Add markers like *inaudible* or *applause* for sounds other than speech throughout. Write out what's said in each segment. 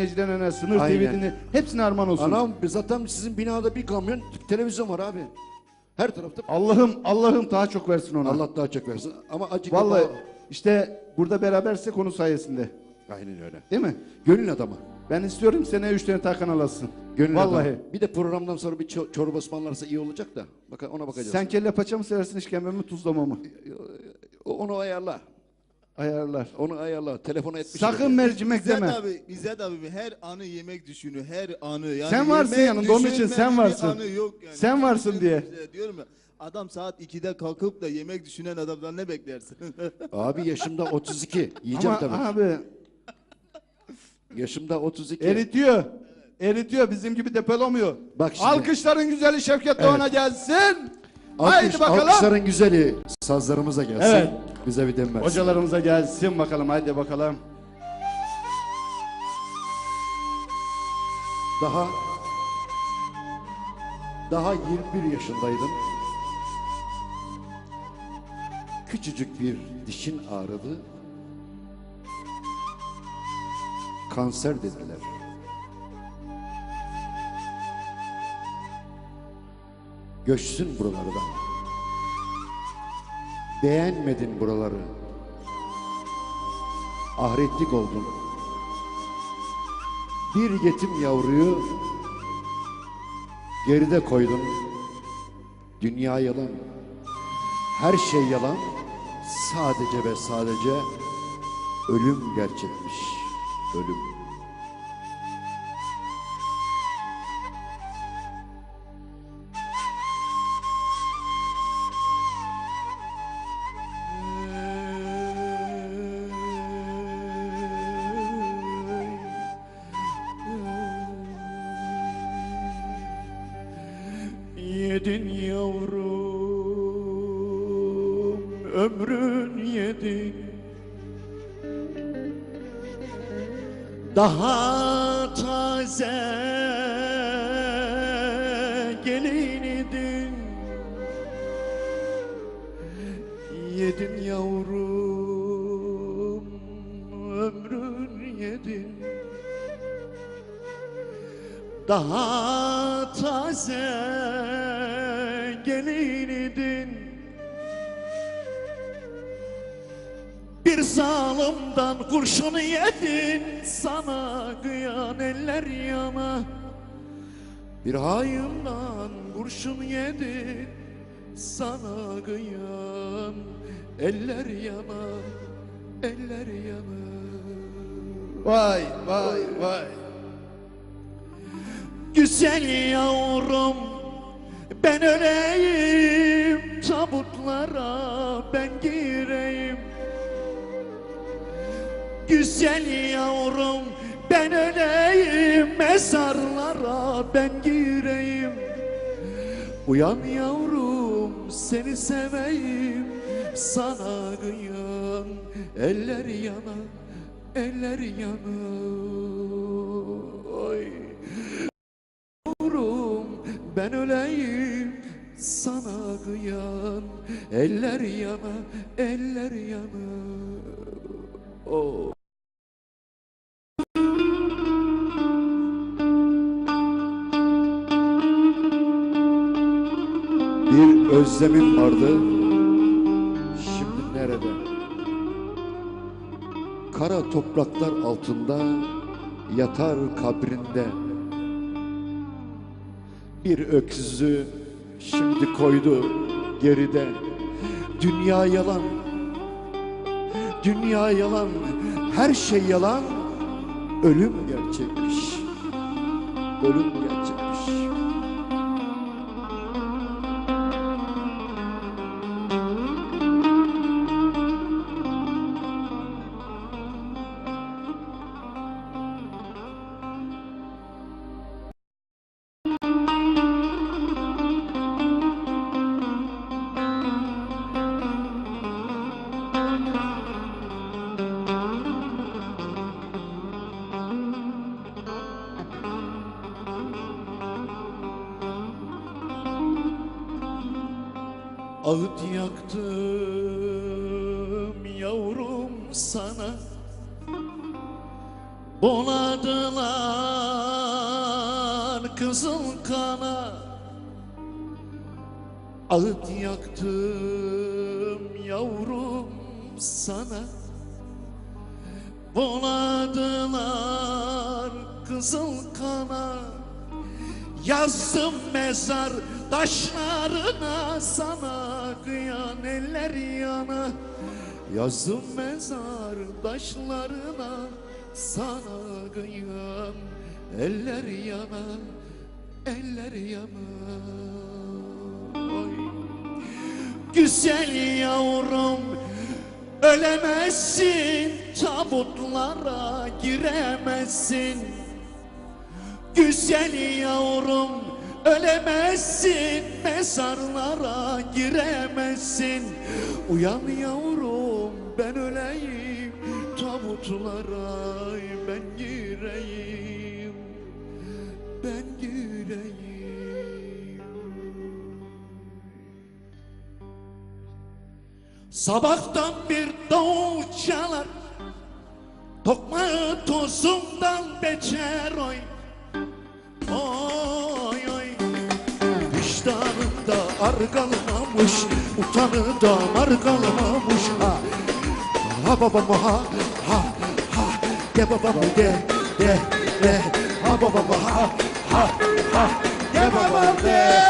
dinleyicilerine, Sınır Aynen. Hepsine armağan olsun. Anam zaten sizin binada bir kamyon televizyon var abi. Her tarafta. Allah'ım Allah'ım daha çok versin ona. Allah daha çok versin. Ama acık Vallahi da- işte burada beraberse konu sayesinde. Aynen öyle. Değil mi? Gönül adamı. Ben istiyorum seneye üç tane Tarkan alasın. Gönül Vallahi. adamı. Bir de programdan sonra bir ço- çorba ısmarlarsa iyi olacak da. Bak ona bakacağız. Sen kelle paça mı seversin işkembe mi tuzlama mı? Onu ayarla. Ayarlar. Onu ayarla. Telefona etmiş. Sakın mercimek İzzet deme. abi, İzzet abi her anı yemek düşünüyor. Her anı. Yani Sen varsın yemek yanında, onun için sen bir varsın. Anı yok yani. Sen varsın diye. bize Diyorum ya. Adam saat 2'de kalkıp da yemek düşünen adamdan ne beklersin? *laughs* Abi yaşımda 32. Yiyeceğim Ama tabii. abi Yaşımda 32. eritiyor. Eritiyor bizim gibi depolamıyor. Bak şimdi. Alkışların güzeli Şevket Evet. Doğan'a gelsin. Alkış, Haydi bakalım. Alkışların güzeli sazlarımıza gelsin. Evet. Bize bir versin. Hocalarımıza gelsin bakalım haydi bakalım. Daha daha 21 yaşındaydım. Küçücük bir dişin ağrıdı. Kanser dediler. Göçsün buralardan. Beğenmedin buraları. Ahretlik oldun. Bir yetim yavruyu geride koydun. Dünya yalan. Her şey yalan. Sadece ve sadece ölüm gerçekmiş. Ölüm. Yedin yavrum, ömrün yedi. Daha taze gelin idin. Yedin yavrum, ömrün yedin. Daha taze gelin idin. Bir zalimden kurşun yedin. Sana kıyan eller yana Bir haindan kurşun yedin. Sana kıyan eller yana Eller yana Vay vay vay. Güzel yavrum ben öleyim tabutlara ben gireyim. Güzel yavrum ben öleyim mezarlara ben gireyim. Uyan yavrum seni seveyim sana kıyan eller yana eller yana ben öleyim sana kıyan eller yana eller yana oh. Bir özlemim vardı. Şimdi nerede? Kara topraklar altında yatar kabrinde bir öksüzü şimdi koydu geride. Dünya yalan, dünya yalan, her şey yalan, ölüm gerçekmiş. Ölüm gerçekmiş. Ağıt yaktım yavrum sana. Bona Buladılar kızıl kana. Ağıt yaktım sana. Buladılar kızıl kana Yazdım mezar taşlarına sana Kıyan eller yana. Yazdım mezar taşlarına Sana kıyan eller yana. Eller yana. Oy. Güzel yavrum Ölemezsin tabutlara giremezsin. Güzel yavrum ölemezsin mezarlara giremezsin. Uyan yavrum ben öleyim tabutlara ben gireyim. Ben gireyim Sabahtan bir davul çalar. Tokma tozundan beter oy. Oy oy. Vicdanında ar kalmamış Utanı da mar kalmamış ha Ha babam ha ha ha. De babam de de de Ha babam ha ha ha. De babam de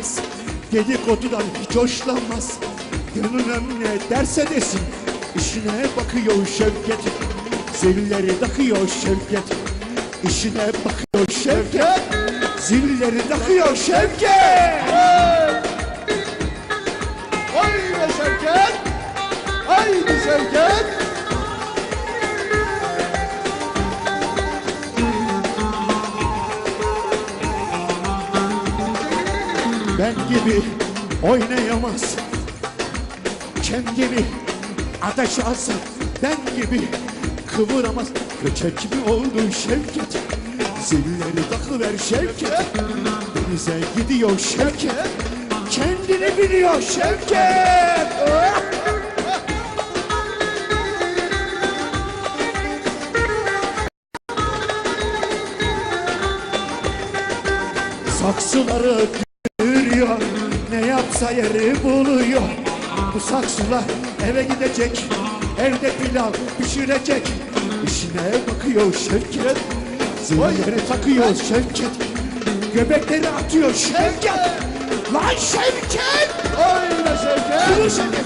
bilmez Dedikodudan hiç hoşlanmaz. Gönlüm ne derse desin. İşine bakıyor Şevket. Zilleri takıyor Şevket. İşine bakıyor Şevket. Zilleri takıyor Şevket. Haydi Şevket. Haydi Şevket. Ben gibi oynayamaz. Kendini ateş alsın. Ben gibi kıvıramaz. Göçek gibi oldu Şevket? Zilleri takıver Şevket. Denize gidiyor Şevket. Kendini biliyor Şevket! *laughs* Saksıları Yapsa yeri buluyor. Bu saksılar eve gidecek. Evde pilav pişirecek. İşine bakıyor Şevket. Zilleri takıyor Şevket. Göbekleri atıyor Şevket. Lan Şevket! Haydi Şevket. Yürü Şevket.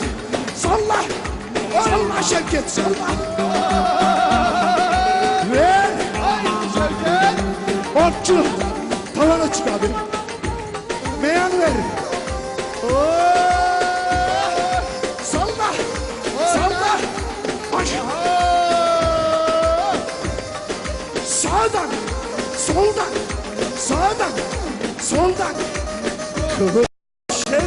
Salla. Salla Şevket salla. Ver. Otçu Tavana çık abi. Meyan ver Sağdan Soldan. Sağdan. Soldan. Kıvır şey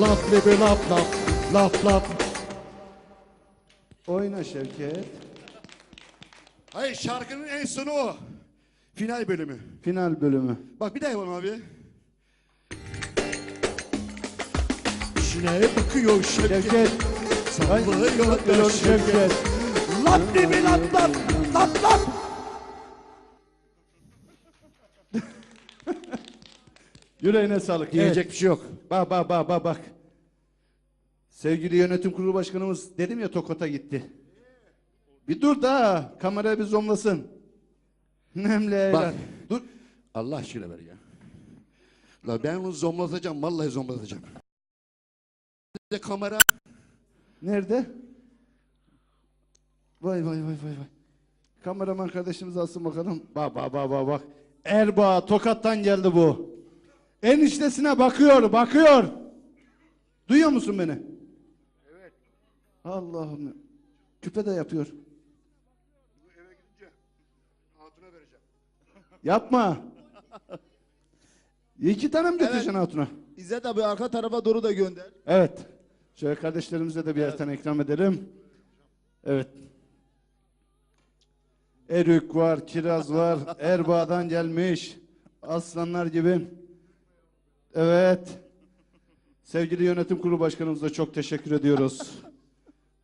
Lap libi lap lap Lap lap Oyna Şevket. Hayır şarkının en sonu o. Final bölümü. Final bölümü. Bak bir daha yapalım abi. İşine bakıyor Şevket. Şevket. Sallıyor da Şevket. Lap dibi lap lap. Lap lap. *laughs* Yüreğine sağlık. Diyecek Evet. bir şey yok. Bak bak bak bak bak. Sevgili yönetim kurulu başkanımız dedim ya Tokat'a gitti. Bir dur da kamera bir zoomlasın. Nemle Bak. Dur. Allah aşkına ver ya. La ben onu zomlatacağım. Vallahi zomlatacağım. De kamera. Nerede? Vay vay vay vay vay. Kameraman kardeşimiz alsın bakalım. Bak bak bak bak bak. Erbaa Tokat'tan geldi bu. Eniştesine bakıyor, bakıyor. Duyuyor musun beni? Evet. Allah'ım. Küpe de yapıyor. Yapma. İki tane mi götüreceksin hatuna? İzzet abi arka tarafa doğru da gönder. Evet. Şöyle kardeşlerimize de birer tane ikram edelim. Evet. Erük var, kiraz var, *laughs* Erbaa'dan gelmiş. Aslanlar gibi. Evet. Sevgili yönetim kurulu başkanımıza çok teşekkür ediyoruz.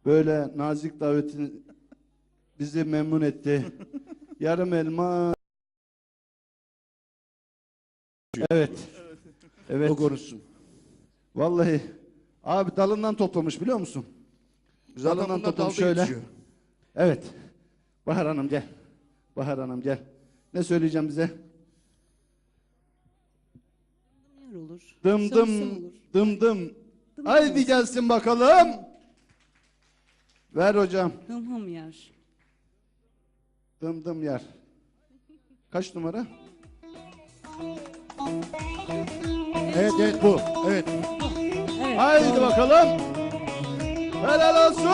Böyle nazik davetin bizi memnun etti. Yarım *laughs* elma. Evet. Evet. O konuşsun. Vallahi abi dalından toplamış biliyor musun? Biz Dalından adamla toplamış dalga şöyle. geçiyor. Evet. Bahar Hanım gel. Bahar Hanım gel. Ne söyleyeceğim bize? Yer olur. Dım dım olur. dım dım. Dım Haydi dım. gelsin bakalım. Ver hocam. Hım hım yer. Dım dım yer. Kaç numara? *laughs* Evet evet bu. Evet. Evet. Haydi doğru. bakalım. Helal olsun.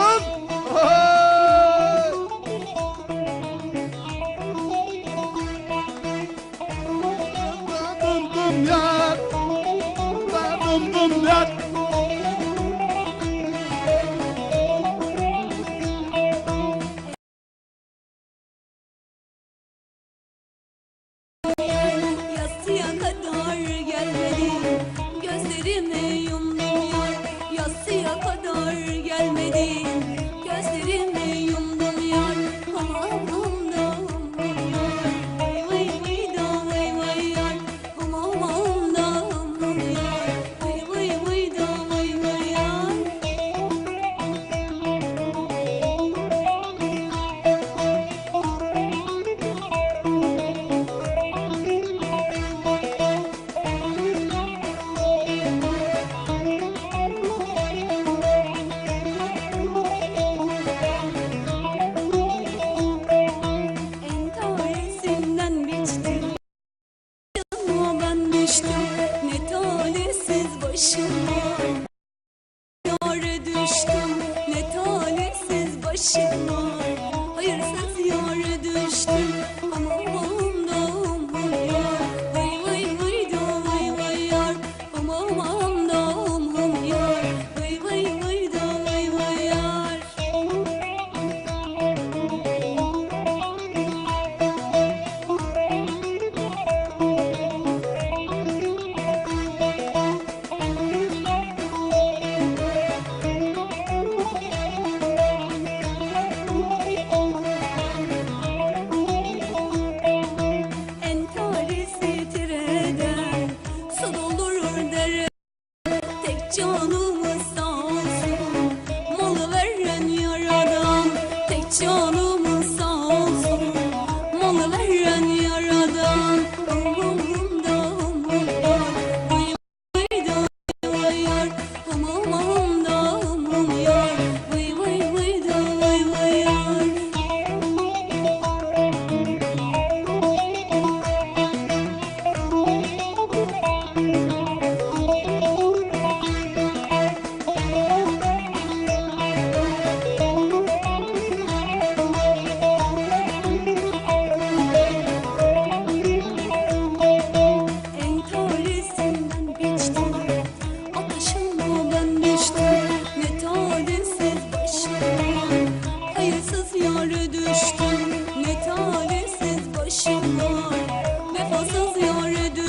旧路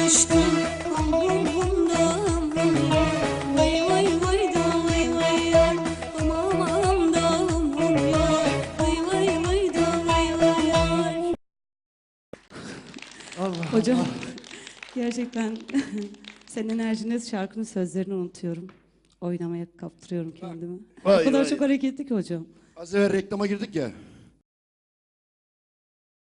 yâre düştüm Aman da aman yar Vay vay vay da vay vay yar Aman aman da aman yar Vay vay vay da vay vay yar Hocam gerçekten *laughs* senin enerjiniz şarkının sözlerini unutuyorum. Oynamaya kaptırıyorum kendimi. Vay o kadar vay. çok hareketli ki hocam. Az evvel reklama girdik ya.